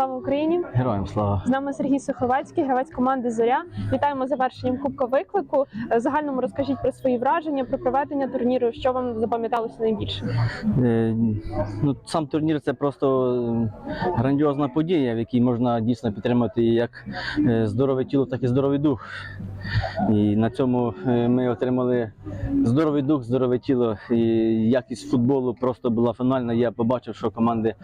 Слава Україні! Героям слава. З нами Сергій Суховецький, гравець команди Зоря. Вітаємо завершенням Кубка виклику. Е, В Загальному розкажіть про свої враження, про проведення турніру, що вам запам'яталося найбільше. Е, ну, сам турнір це просто грандіозна подія, в якій можна дійсно підтримати як е, здорове тіло, так і здоровий дух. І на цьому ми отримали здоровий дух, здорове тіло. І якість футболу просто була фінальна. Я побачив, що команди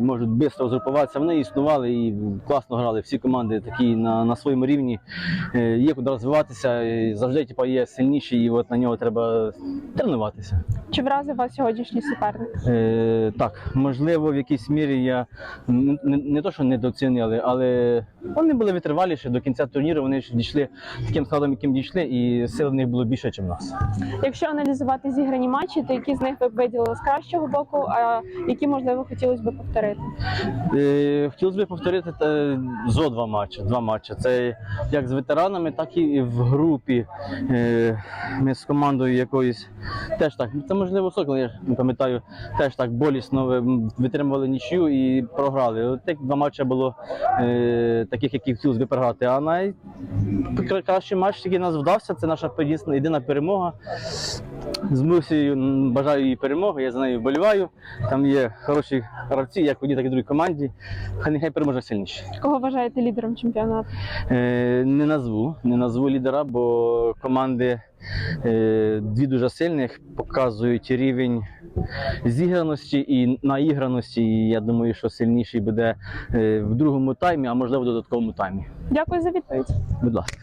можуть швидко згрупуватися. Вони існували і класно грали. Всі команди такі на, на своєму рівні. Е, Є куди розвиватися. і Завжди типу, є сильніші, і от на нього треба тренуватися. Чи вразив вас сьогоднішній суперник? Е, так, можливо, в якійсь мірі я не, не, не то, що недооцінили, але вони були витриваліші до кінця турніру. Вони ж дійшли таким складом, яким дійшли, і сил в них було більше, ніж в нас. Якщо аналізувати зіграні матчі, то які з них ви б виділили з кращого боку, а які можливо хотілося б повторити? Е, хотілося б повторити те, зо два матчі. Два матчі. Це як з ветеранами, так і в групі. Е, ми з командою якоюсь теж так. Це можливо Сокол, я пам'ятаю, теж так болісно е, витримували нічю і програли. От тих два матчі було е, таких, які хотілося б програти. А найкращий матч, який нас вдався, це наша єдина- єдина перемога. З Мусією бажаю їй перемоги, я за нею вболіваю. Там є хороші гравці, як в одній, так і в другій команді. Хай нехай переможе сильніше. Кого вважаєте лідером чемпіонату? Е, не назву, не назву лідера, бо команди дві дуже сильних показують рівень зіграності і наіграності. І я думаю, що сильніший буде е, в другому таймі, а можливо в додатковому таймі. Дякую за відповідь. Будь ласка.